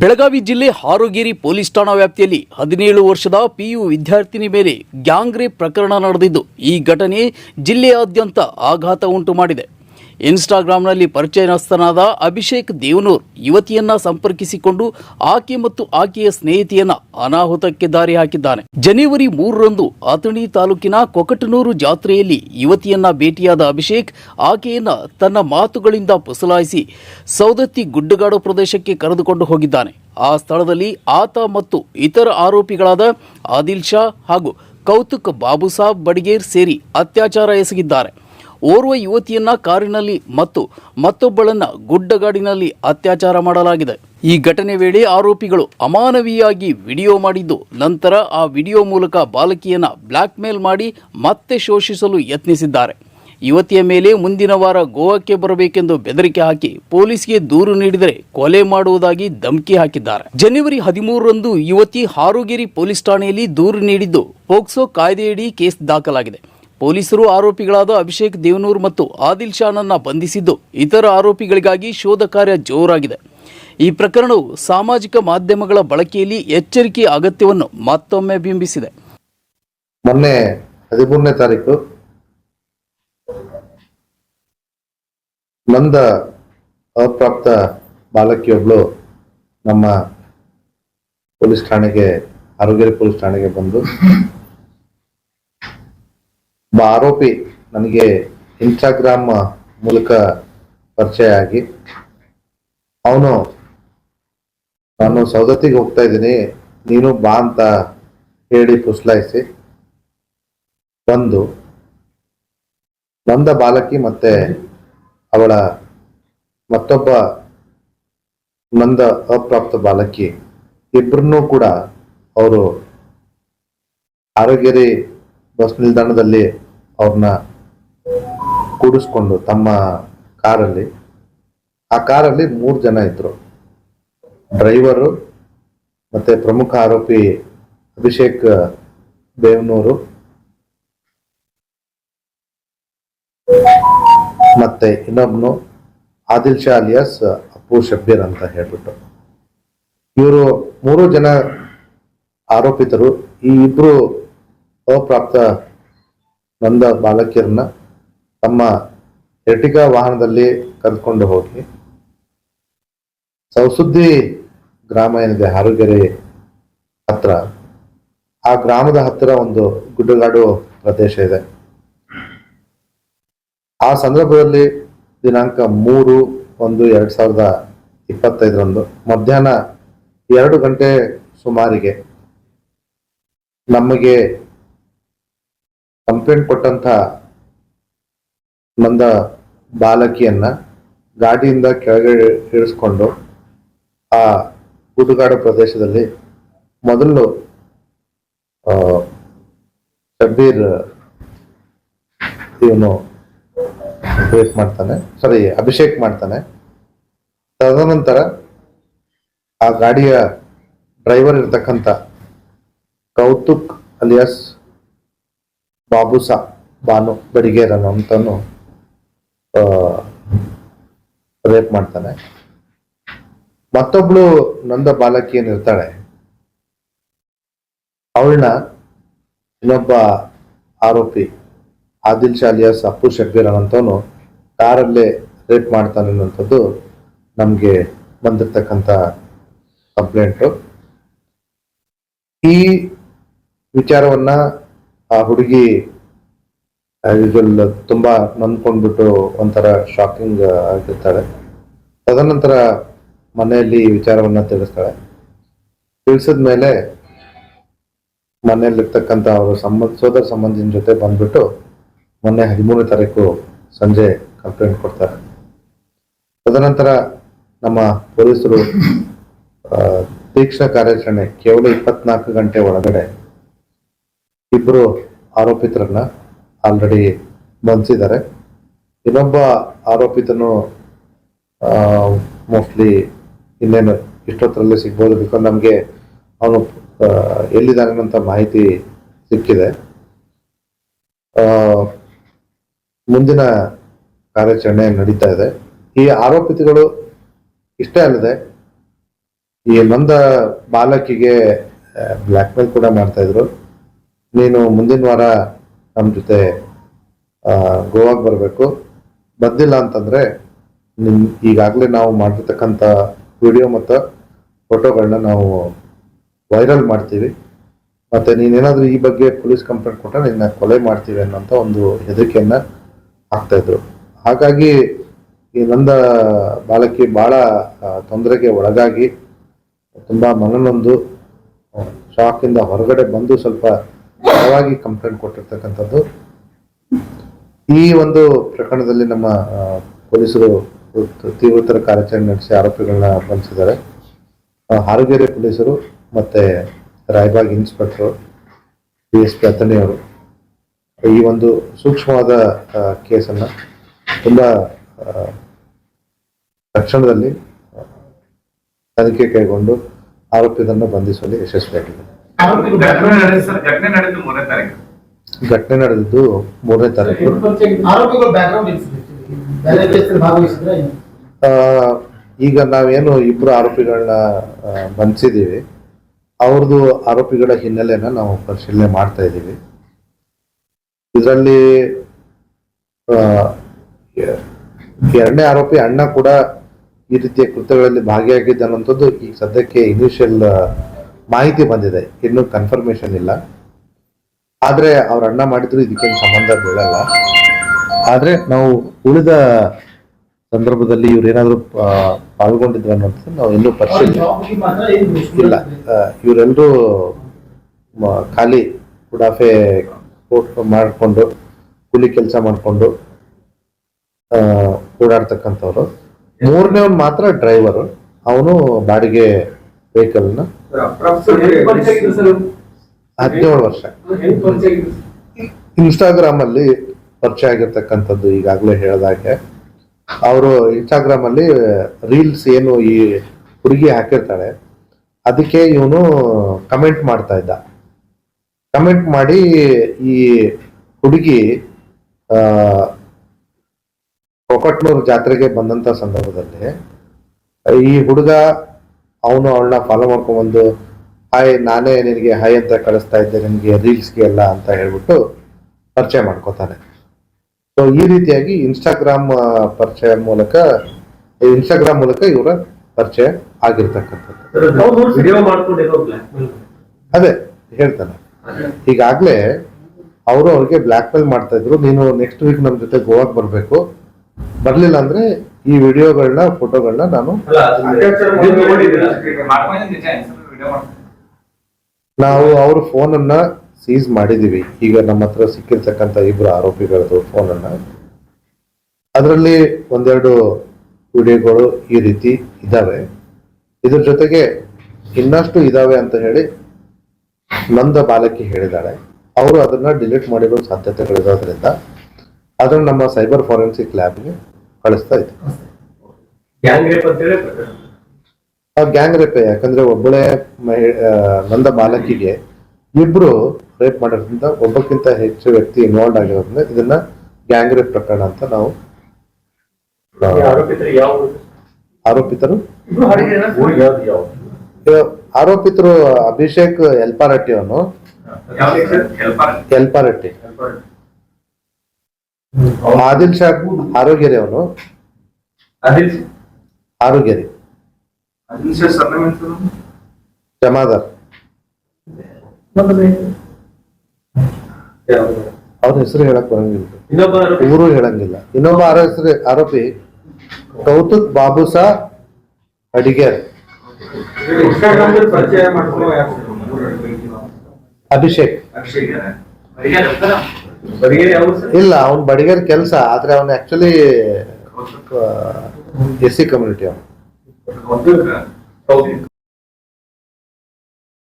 ಬೆಳಗಾವಿ ಜಿಲ್ಲೆ ಹಾರೋಗೇರಿ ಪೊಲೀಸ್ ಠಾಣಾ ವ್ಯಾಪ್ತಿಯಲ್ಲಿ ಹದಿನೇಳು ವರ್ಷದ ಪಿಯು ವಿದ್ಯಾರ್ಥಿನಿ ಮೇಲೆ ಗ್ಯಾಂಗ್ ಪ್ರಕರಣ ನಡೆದಿದ್ದು, ಈ ಘಟನೆ ಜಿಲ್ಲೆಯಾದ್ಯಂತ ಆಘಾತ ಉಂಟು ಮಾಡಿದೆ ಇನ್ಸ್ಟಾಗ್ರಾಂನಲ್ಲಿ ಪರಿಚಯಸ್ಥನಾದ ಅಭಿಷೇಕ್ ದೇವನೂರ್ ಯುವತಿಯನ್ನ ಸಂಪರ್ಕಿಸಿಕೊಂಡು ಆಕೆ ಮತ್ತು ಆಕೆಯ ಸ್ನೇಹಿತೆಯನ್ನ ಅನಾಹುತಕ್ಕೆ ದಾರಿ ಹಾಕಿದ್ದಾನೆ. ಜನವರಿ ಮೂರರಂದು ಅಥಣಿ ತಾಲೂಕಿನ ಕೊಕಟನೂರು ಜಾತ್ರೆಯಲ್ಲಿ ಯುವತಿಯನ್ನ ಭೇಟಿಯಾದ ಅಭಿಷೇಕ್ ಆಕೆಯನ್ನ ತನ್ನ ಮಾತುಗಳಿಂದ ಪುಸಲಾಯಿಸಿ ಸೌದತ್ತಿ ಗುಡ್ಡಗಾಡು ಪ್ರದೇಶಕ್ಕೆ ಕರೆದುಕೊಂಡು ಹೋಗಿದ್ದಾನೆ. ಆ ಸ್ಥಳದಲ್ಲಿ ಆತ ಮತ್ತು ಇತರ ಆರೋಪಿಗಳಾದ ಆದಿಲ್ ಶಾ ಹಾಗೂ ಕೌತುಕ್ ಬಾಬುಸಾಬ್ ಬಡಿಗೇರ್ ಸೇರಿ ಅತ್ಯಾಚಾರ ಎಸಗಿದ್ದಾರೆ. ಓರ್ವ ಯುವತಿಯನ್ನ ಕಾರಿನಲ್ಲಿ ಮತ್ತು ಮತ್ತೊಬ್ಬಳನ್ನ ಗುಡ್ಡಗಾಡಿನಲ್ಲಿ ಅತ್ಯಾಚಾರ ಮಾಡಲಾಗಿದೆ. ಈ ಘಟನೆ ವೇಳೆ ಆರೋಪಿಗಳು ಅಮಾನವೀಯಾಗಿ ವಿಡಿಯೋ ಮಾಡಿದ್ದು, ನಂತರ ಆ ವಿಡಿಯೋ ಮೂಲಕ ಬಾಲಕಿಯನ್ನ ಬ್ಲ್ಯಾಕ್ ಮೇಲ್ ಮಾಡಿ ಮತ್ತೆ ಶೋಷಿಸಲು ಯತ್ನಿಸಿದ್ದಾರೆ. ಯುವತಿಯ ಮೇಲೆ ಮುಂದಿನ ವಾರ ಗೋವಾಕ್ಕೆ ಬರಬೇಕೆಂದು ಬೆದರಿಕೆ ಹಾಕಿ ಪೊಲೀಸ್ಗೆ ದೂರು ನೀಡಿದರೆ ಕೊಲೆ ಮಾಡುವುದಾಗಿ ಧಮಕಿ ಹಾಕಿದ್ದಾರೆ. ಜನವರಿ ಹದಿಮೂರರಂದು ಯುವತಿ ಹಾರುಗಿರಿ ಪೊಲೀಸ್ ಠಾಣೆಯಲ್ಲಿ ದೂರು ನೀಡಿದ್ದು ಪೋಕ್ಸೋ ಕಾಯ್ದೆಯಡಿ ಕೇಸ್ ದಾಖಲಾಗಿದೆ. ಪೊಲೀಸರು ಆರೋಪಿಗಳಾದ ಅಭಿಷೇಕ್ ದೇವನೂರ್ ಮತ್ತು ಆದಿಲ್ ಶಾನನ್ನ ಬಂಧಿಸಿದ್ದು ಇತರ ಆರೋಪಿಗಳಿಗಾಗಿ ಶೋಧ ಕಾರ್ಯ ಜೋರಾಗಿದೆ. ಈ ಪ್ರಕರಣವು ಸಾಮಾಜಿಕ ಮಾಧ್ಯಮಗಳ ಬಳಕೆಯಲ್ಲಿ ಎಚ್ಚರಿಕೆ ಅಗತ್ಯವನ್ನು ಮತ್ತೊಮ್ಮೆ ಬಿಂಬಿಸಿದೆ. ಮೊನ್ನೆ ಹದಿಮೂರನೇ ತಾರೀಕು ನಂದ ಅಪ್ರಾಪ್ತ ಬಾಲಕಿಯೊಬ್ಳು ನಮ್ಮ ಪೊಲೀಸ್ ಠಾಣೆಗೆ ಆರೋಗ್ಯ ಪೊಲೀಸ್ ಠಾಣೆಗೆ ಬಂದು ಒಬ್ಬ ಆರೋಪಿ ನನಗೆ ಇನ್ಸ್ಟಾಗ್ರಾಮ್ ಮೂಲಕ ಪರಿಚಯ ಆಗಿ, ಅವನು, ನಾನು ಸೌದತ್ತಿಗೆ ಹೋಗ್ತಾ ಇದ್ದೀನಿ, ನೀನು ಬಾ ಅಂತ ಹೇಳಿ ಪುಸ್ಲಾಯಿಸಿ, ಬಂದು ನಂದ ಬಾಲಕಿ ಮತ್ತೆ ಅವಳ ಮತ್ತೊಬ್ಬ ನಂದ ಅಪ್ರಾಪ್ತ ಬಾಲಕಿ ಇಬ್ಬರನ್ನೂ ಕೂಡ ಅವರು ಆರೋಗ್ಯರಿ ಬಸ್ ನಿಲ್ದಾಣದಲ್ಲಿ ಅವ್ರನ್ನ ಕೂಡಿಸ್ಕೊಂಡು ತಮ್ಮ ಕಾರಲ್ಲಿ, ಆ ಕಾರಲ್ಲಿ ಮೂರು ಜನ ಇದ್ರು. ಡ್ರೈವರು ಮತ್ತೆ ಪ್ರಮುಖ ಆರೋಪಿ ಅಭಿಷೇಕ್ ಬೇವನೂರು ಮತ್ತೆ ಇನ್ನೊಬ್ನು ಆದಿಲ್ ಶಾ ಅಲಿಯಾಸ್ ಅಪ್ಪು ಶಬ್ಬೀರ್ ಅಂತ ಹೇಳ್ಬಿಟ್ಟು. ಇವರು ಮೂರು ಜನ ಆರೋಪಿತರು. ಈ ಇಬ್ರು ಅಪ್ರಾಪ್ತ ನಂದ ಬಾಲಕಿಯರನ್ನ ತಮ್ಮ ಎರ್ಟಿಗಾ ವಾಹನದಲ್ಲಿ ಕರೆದುಕೊಂಡು ಹೋಗಿ. ಸೌಸುದ್ದಿ ಗ್ರಾಮ ಏನಿದೆ? ಹಾರುಗೆರೆ ಹತ್ರ. ಆ ಗ್ರಾಮದ ಹತ್ತಿರ ಒಂದು ಗುಡ್ಡಗಾಡು ಪ್ರದೇಶ ಇದೆ. ಆ ಸಂದರ್ಭದಲ್ಲಿ ದಿನಾಂಕ ಮೂರು ಒಂದು ಎರಡ್ ಸಾವಿರದ ಇಪ್ಪತ್ತೈದರಂದು ಮಧ್ಯಾಹ್ನ ಎರಡು ಗಂಟೆ ಸುಮಾರಿಗೆ ನಮಗೆ ಕಂಪ್ಲೇಂಟ್ ಕೊಟ್ಟಂತ ಬಂದ ಬಾಲಕಿಯನ್ನ ಗಾಡಿಯಿಂದ ಕೆಳಗೆ ಇಳಿಸ್ಕೊಂಡು ಆ ಗುಡ್ಡುಗಾಡು ಪ್ರದೇಶದಲ್ಲಿ ಮೊದಲು ಶಬೀರ್ ಇವನು ರೇಪ್ ಮಾಡ್ತಾನೆ ಸಾರಿ ಅಭಿಷೇಕ್ ಮಾಡ್ತಾನೆ. ತದನಂತರ ಆ ಗಾಡಿಯ ಡ್ರೈವರ್ ಇರ್ತಕ್ಕಂಥ ಕೌತುಕ್ ಅಲಿಯಾಸ್ ಬಾಬುಸಾ ಬಾನು ಬಡಿಗೇರ್ ಆ, ರೇಪ್ ಮಾಡ್ತಾನೆ. ಮತ್ತೊಬ್ಳು ನಂದ ಬಾಲಕಿ ಏನಿರ್ತಾಳೆ ಅವಳನ್ನ ಇನ್ನೊಬ್ಬ ಆರೋಪಿ ಆದಿಲ್ ಶಾಲಿಯ ಸಪ್ಪು ಶಬ್ಬೀರ್ ಅನ್ನೋಂಥವನು ಕಾರಲ್ಲೇ ರೇಪ್ ಮಾಡ್ತಾನೆ ಅನ್ನೋಂಥದ್ದು ನಮಗೆ ಬಂದಿರ್ತಕ್ಕಂತ ಕಂಪ್ಲೇಂಟು. ಈ ವಿಚಾರವನ್ನ ಆ ಹುಡುಗಿ ತುಂಬಾ ನೊಂದ್ಕೊಂಡ್ಬಿಟ್ಟು ಒಂಥರ ಶಾಕಿಂಗ್ ಆಗಿರ್ತಾಳೆ. ತದನಂತರ ಮನೆಯಲ್ಲಿ ವಿಚಾರವನ್ನ ತಿಳಿಸ್ತಾಳೆ. ತಿಳಿಸಿದ ಮೇಲೆ ಮನೆಯಲ್ಲಿರ್ತಕ್ಕಂಥ ಅವರು ಸಂಬಂಧ ಸೋದರ ಸಂಬಂಧಿನ ಜೊತೆ ಬಂದ್ಬಿಟ್ಟು ಮೊನ್ನೆ ಹದಿಮೂರನೇ ತಾರೀಕು ಸಂಜೆ ಕಂಪ್ಲೇಂಟ್ ಕೊಡ್ತಾರೆ. ತದನಂತರ ನಮ್ಮ ಪೊಲೀಸರು ತೀಕ್ಷ್ಣ ಕಾರ್ಯಾಚರಣೆ ಕೇವಲ ಇಪ್ಪತ್ನಾಲ್ಕು ಗಂಟೆ ಒಳಗಡೆ ಇಬ್ಬರು ಆರೋಪಿತರನ್ನ ಆಲ್ರೆಡಿ ಬಂಧಿಸಿದ್ದಾರೆ. ಇನ್ನೊಬ್ಬ ಆರೋಪಿತನು ಮೋಸ್ಟ್ಲಿ ಇನ್ನೇನು ಇಷ್ಟೊತ್ತರಲ್ಲಿ ಸಿಗ್ಬೋದು ಬಿಕಾಸ್ ನಮಗೆ ಅವನು ಎಲ್ಲಿದ್ದಾನೆ ಅಂತ ಮಾಹಿತಿ ಸಿಕ್ಕಿದೆ. ಮುಂದಿನ ಕಾರ್ಯಾಚರಣೆ ನಡೀತಾ ಇದೆ. ಈ ಆರೋಪಿತಗಳು ಇಷ್ಟೇ ಅಲ್ಲದೆ, ಈ ನೊಂದ ಬಾಲಕಿಗೆ ಬ್ಲ್ಯಾಕ್ ಮೇಲ್ ಕೂಡ ಮಾಡ್ತಾ ಇದ್ರು. ನೀನು ಮುಂದಿನ ವಾರ ನಮ್ಮ ಜೊತೆ ಗೋವಾಗೆ ಬರಬೇಕು. ಬಂದಿಲ್ಲ ಅಂತಂದರೆ ನಿಮ್, ಈಗಾಗಲೇ ನಾವು ಮಾಡಿರ್ತಕ್ಕಂಥ ವಿಡಿಯೋ ಮತ್ತು ಫೋಟೋಗಳನ್ನ ನಾವು ವೈರಲ್ ಮಾಡ್ತೀವಿ. ಮತ್ತು ನೀನೇನಾದರೂ ಈ ಬಗ್ಗೆ ಪೊಲೀಸ್ ಕಂಪ್ಲೇಂಟ್ ಕೊಟ್ಟರೆ ನಿನ್ನ ಕೊಲೆ ಮಾಡ್ತೀವಿ ಅನ್ನೋಂಥ ಒಂದು ಹೆದರಿಕೆಯನ್ನು ಹಾಕ್ತಾಯಿದ್ರು ಹಾಗಾಗಿ ಈ ನಂದ ಬಾಲಕಿ ಭಾಳ ತೊಂದರೆಗೆ ಒಳಗಾಗಿ ತುಂಬ ಮನನೊಂದು ಶಾಕಿಂದ ಹೊರಗಡೆ ಬಂದು ಸ್ವಲ್ಪ ಬಲವಾಗಿ ಕಂಪ್ಲೇಂಟ್ ಕೊಟ್ಟಿರ್ತಕ್ಕಂಥದ್ದು? ಈ ಒಂದು ಪ್ರಕರಣದಲ್ಲಿ ನಮ್ಮ ಪೊಲೀಸರು ತೀವ್ರತರ ಕಾರ್ಯಾಚರಣೆ ನಡೆಸಿ ಆರೋಪಿಗಳನ್ನ ಬಂಧಿಸಿದ್ದಾರೆ. ಆ, ಪೊಲೀಸರು ಮತ್ತೆ Raybag inspector D S P ಈ ಒಂದು ಸೂಕ್ಷ್ಮವಾದ ಕೇಸನ್ನ ತುಂಬಾ ತಕ್ಷಣದಲ್ಲಿ ತನಿಖೆ ಕೈಗೊಂಡು ಆರೋಪಿಗಳನ್ನು ಬಂಧಿಸುವಲ್ಲಿ ಯಶಸ್ವಿಯಾಗಿದೆ. ಘಟನೆ ನಡೆದ ಮೂರನೇ ತಾರೀಕು. ಘಟನೆ ನಡೆದಿದ್ದು ಮೂರನೇ ತಾರೀಕು. ಈಗ ನಾವೇನು ಇಬ್ರು ಆರೋಪಿಗಳನ್ನ ಬಂಧಿಸಿದ್ದೀವಿ. ಬಂಧಿಸಿದೀವಿ ಅವ್ರದ್ದು ಆರೋಪಿಗಳ ಹಿನ್ನೆಲೆನ ನಾವು ಪರಿಶೀಲನೆ ಮಾಡ್ತಾ ಇದ್ದೀವಿ. ಇದರಲ್ಲಿ ಎರಡನೇ ಆರೋಪಿ ಅಣ್ಣ ಕೂಡ ಈ ರೀತಿಯ ಕೃತ್ಯಗಳಲ್ಲಿ ಭಾಗಿಯಾಗಿದ್ದ ಅನ್ನೋಂಥದ್ದು ಈಗ ಸದ್ಯಕ್ಕೆ ಇನಿಷಿಯಲ್ ಮಾಹಿತಿ ಬಂದಿದೆ. ಇನ್ನೂ ಕನ್ಫರ್ಮೇಶನ್ ಇಲ್ಲ. ಆದ್ರೆ ಅವ್ರ ಅಣ್ಣ ಮಾಡಿದ್ರು ಇದಕ್ಕೇನು ಸಂಬಂಧ ಬೀಳಲ್ಲ. ಆದ್ರೆ ನಾವು ಉಳಿದ ಸಂದರ್ಭದಲ್ಲಿ ಇವ್ರು ಏನಾದ್ರು ಆ, ಪಾಲ್ಗೊಂಡಿದ್ರು ಅನ್ನೋದು ನಾವು ಇನ್ನೂ ಪರಿಶೀಲನೆ ಇಲ್ಲ ಇವರೆಲ್ಲರೂ ಖಾಲಿ ಉಡಾಫೆ ಮಾಡಿಕೊಂಡು ಕೂಲಿ ಕೆಲಸ ಮಾಡಿಕೊಂಡು ಓಡಾಡ್ತಕ್ಕಂಥವ್ರು. ಮೂರನೇ ಮಾತ್ರ ಡ್ರೈವರು ಅವನು ಬಾಡಿಗೆ ವೆಹಿಕಲ್ನ? ಹದಿನೇಳು ವರ್ಷ. ಇನ್ಸ್ಟಾಗ್ರಾಮ್ ಅಲ್ಲಿ ಪರಿಚಯ ಆಗಿರ್ತಕ್ಕಂಥದ್ದು ಈಗಾಗಲೇ ಹೇಳಿದಾಗೆ. ಅವರು ಇನ್ಸ್ಟಾಗ್ರಾಮ್ ಅಲ್ಲಿ ರೀಲ್ಸ್ ಏನು ಈ ಹುಡುಗಿ ಹಾಕಿರ್ತಾಳೆ, ಅದಕ್ಕೆ ಇವನು ಕಮೆಂಟ್ ಮಾಡ್ತಾ ಇದ್ದ. ಕಮೆಂಟ್ ಮಾಡಿ ಈ ಹುಡುಗಿ ಕೊಕಟ್ನೂರು ಜಾತ್ರೆಗೆ ಬಂದಂತ ಸಂದರ್ಭದಲ್ಲಿ, ಈ ಹುಡುಗ ಅವನು ಅವಳನ್ನ ಫಾಲೋ ಮಾಡ್ಕೊಂಡ್ಬಂದು ಹಾಯ್ ನಾನೇ ನಿನಗೆ ಹಾಯ್ ಅಂತ ಕಳಿಸ್ತಾ ಇದ್ದೆ ನಿನಗೆ ರೀಲ್ಸ್ಗೆ ಎಲ್ಲ ಅಂತ ಹೇಳ್ಬಿಟ್ಟು ಪರಿಚಯ ಮಾಡ್ಕೋತಾನೆ. ಸೊ ಈ ರೀತಿಯಾಗಿ ಇನ್ಸ್ಟಾಗ್ರಾಮ್ ಪರಿಚಯ ಮೂಲಕ ಇನ್ಸ್ಟಾಗ್ರಾಮ್ ಮೂಲಕ ಇವರ ಪರಿಚಯ ಆಗಿರ್ತಕ್ಕಂಥದ್ದು. ಅದೇ ಹೇಳ್ತಾನೆ. ಈಗಾಗ್ಲೇ ಅವರು ಅವ್ರಿಗೆ ಬ್ಲ್ಯಾಕ್ ಮೇಲ್ ಮಾಡ್ತಾ ಇದ್ರು. ನೀನು ನೆಕ್ಸ್ಟ್ ವೀಕ್ ನಮ್ಮ ಜೊತೆ ಗೋವಾಕ್ ಬರಬೇಕು. ಬರಲಿಲ್ಲ ಅಂದ್ರೆ ಈ ವಿಡಿಯೋಗಳನ್ನ ಫೋಟೋಗಳನ್ನ ನಾನು ನಾವು ಅವ್ರ ಫೋನನ್ನ ಸೀಸ್ ಮಾಡಿದೀವಿ ಈಗ ನಮ್ಮ ಹತ್ರ ಸಿಕ್ಕಿರ್ತಕ್ಕಂಥ ಇಬ್ರು ಆರೋಪಿಗಳದ್ದು ಫೋನನ್ನ. ಅದರಲ್ಲಿ ಒಂದೆರಡು ವಿಡಿಯೋಗಳು ಈ ರೀತಿ ಇದಾವೆ. ಇದ್ರ ಜೊತೆಗೆ ಇನ್ನಷ್ಟು ಇದಾವೆ ಅಂತ ಹೇಳಿ ನಂದ ಬಾಲಕಿ ಹೇಳಿದಾಳೆ. ಅವರು ಅದನ್ನ ಡಿಲೀಟ್ ಮಾಡಿರೋ ಸಾಧ್ಯತೆಗಳಿರೋದ್ರಿಂದ ಅದನ್ನ ನಮ್ಮ ಸೈಬರ್ ಫಾರೆನ್ಸಿಕ್ ಲ್ಯಾಬ್ಗೆ ಕಳಿಸ್ತಾ ಇದ್ರು. ಆ ಗ್ಯಾಂಗ್ ರೇಪ್ ಯಾಕಂದ್ರೆ ಒಬ್ಬಳೇ ನಂದ ಬಾಲಕಿಗೆ ಇಬ್ರು ರೇಪ್ ಮಾಡೋದ್ರಿಂದ ಒಬ್ಬಕ್ಕಿಂತ ಹೆಚ್ಚು ವ್ಯಕ್ತಿ ಇನ್ವಾಲ್ವ್ ಆಗಿರೋದ್ರಿಂದ ಇದನ್ನ ಗ್ಯಾಂಗ್ ರೇಪ್ ಪ್ರಕರಣ ಅಂತ ನಾವು ಆರೋಪಿತರು? ಆರೋಪಿತರು? ಅಭಿಷೇಕ್ ಎಲ್ಪಾರಟ್ಟಿ ಅವನು ಯಾವ್ದು ಸರ್? ಹೆಲ್ಪರ್ ಎಲ್ಪಾರಟ್ಟಿ ಆದಿಲ್ ಶಾ ಆರೋಗ್ಯರಿ ಅವನು? ಆರೋಗ್ಯರಿ. ಜಮಾದಾರ್? ಅವ್ರ ಹೆಸರು ಹೇಳಕ್ ಬರಂಗಿಲ್ಲ. ಊರು ಹೇಳಂಗಿಲ್ಲ. ಇನ್ನೊಬ್ಬ ಹೆಸರು ಆರೋಪಿ ಕೌತುಕ್ ಬಾಬುಸಾ ಅಡಿಗೇರ್? ಅಭಿಷೇಕ್. ಇಲ್ಲ ಅವ್ನ ಬಡಿಗೇರ್ ಕೆಲಸ ಆದ್ರೆ ಅವನು ಆಕ್ಚುಲಿ ಎಸ್ ಸಿ ಕಮ್ಯುನಿಟಿ ಅವನು.